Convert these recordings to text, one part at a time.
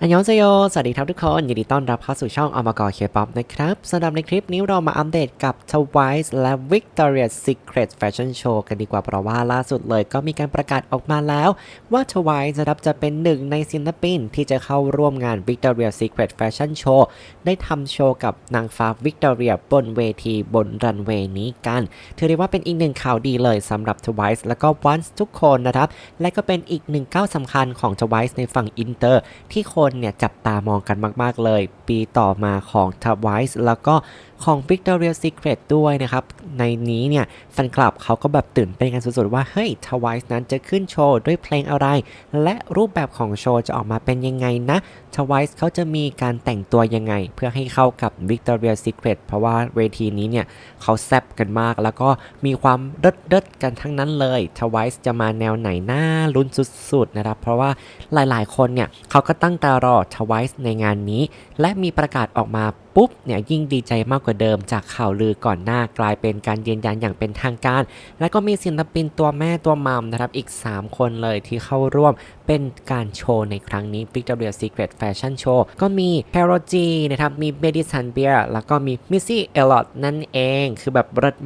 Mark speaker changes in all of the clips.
Speaker 1: อันยองเซโย สวัสดีครับทุกคน ยินดีต้อนรับเข้าสู่ช่องอมกรเคป๊อปนะครับสำหรับในคลิปนี้เรามาอัปเดตกับ Twice และ Victoria's Secret Fashion Show กันดีกว่าเพราะว่าล่าสุดเลยก็มีการประกาศออกมาแล้วว่า Twice นะรับจะเป็นหนึ่งในศิลปินที่จะเข้าร่วมงาน Victoria's Secret Fashion Show ได้ทำโชว์กับนางฟ้า Victoria บนเวทีบนรันเวย์นี้กันถือได้ว่าเป็นอีกหนึ่งข่าวดีเลยสำหรับ Twice แล้วก็ Once ทุกคนนะครับ และก็เป็นอีกหนึ่งก้าวสำคัญของ Twice ในฝั่งอินเตอร์ที่คนเนี่ยจับตามองกันมาก ๆ เลย ปีต่อมาของ Twice แล้วก็ของ Victoria's Secret ด้วยนะครับ ในนี้เนี่ยแฟนคลับเขาก็แบบตื่นเต้นกันสุด ๆ ว่า เฮ้ย Twice นั้นจะขึ้นโชว์ด้วยเพลงอะไร และรูปแบบของโชว์จะออกมาเป็นยังไงนะ Twice เขาจะมีการแต่งตัวยังไง เพื่อให้เข้ากับ Victoria's Secret เพราะว่าเวทีนี้เนี่ยเขาแซบกันมาก แล้วก็มีความเด็ดเดๆกันทั้งนั้นเลย Twice จะมาแนวไหนหน่าลุ้นสุดๆนะครับเพราะว่าหลายๆ คนเนี่ยเขาก็ตั้งตารอ Twice ในงานนี้ และมีประกาศออกมาปุ๊บเนี่ยยิ่งดีใจมากกว่าเดิมจากข่าวลือก่อนหน้ากลายเป็นการยืนยันอย่างเป็นทางการ และก็มีศิลปินตัวแม่ตัวมัมนะครับอีก 3 คนเลยที่เข้าร่วมเป็นการโชว์ในครั้งนี้ Victoria Secret Fashion Show ก็มี c a r o G นะครับมี Madison Beer แล้วก็มี Missy Elliott นั่นเอง คือแบบรส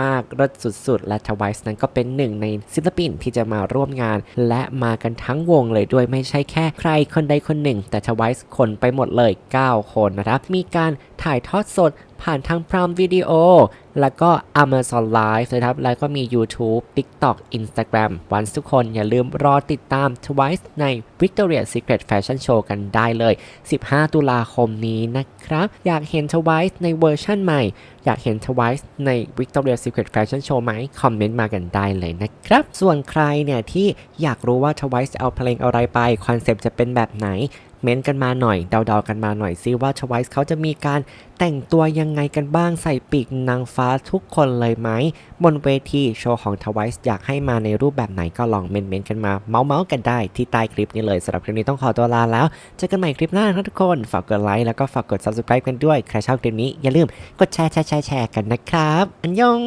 Speaker 1: มากๆรสสุดๆ และ Twice นั้นก็เป็นหนึ่งในศิลปินที่จะมาร่วมงาน และมากันทั้งวงเลยด้วยไม่ใช่แค่ใครคนใดคนหนึ่งแต่ Twice คนไปหมดเลย 9 คนนะครับ มีการถ่ายทอดสดผ่านทางพรามวิดีโอ แล้วก็ Amazon Live นะครับ แล้วก็มี YouTube TikTok Instagram วันทุกคนอย่าลืมรอติดตาม Twice ใน Victoria Secret Fashion Show กันได้เลย 15 ตุลาคมนี้นะครับ อยากเห็น Twice ในเวอร์ชั่นใหม่ อยากเห็น Twice ใน Victoria Secret Fashion Show ไหม คอมเมนต์มากันได้เลยนะครับ ส่วนใครเนี่ยที่อยากรู้ว่า Twice จะเอาเพลงอะไรไป คอนเซปต์จะเป็นแบบไหน เม้นต์กันมาหน่อย เดาๆกันมาหน่อยซิว่า Twice เขาจะมีการแต่งตัวยังไงกันบ้างใส่ปีกนางฟ้าทุกคนเลยไหม บนเวทีโชว์ของ Twice อยากให้มาในรูปแบบไหนก็ลองเมนๆกันมาเมาส์ๆกันได้ที่ใต้คลิปนี้เลยสำหรับคลิปนี้ต้องขอตัวลาแล้ว เจอกันใหม่คลิปหน้าทุกคน ฝากกดไลค์แล้วก็ฝากกด subscribe กันด้วย ใครชอบคลิปนี้อย่าลืมกดแชร์แชร์แชร์แชร์กันนะครับ อันยอง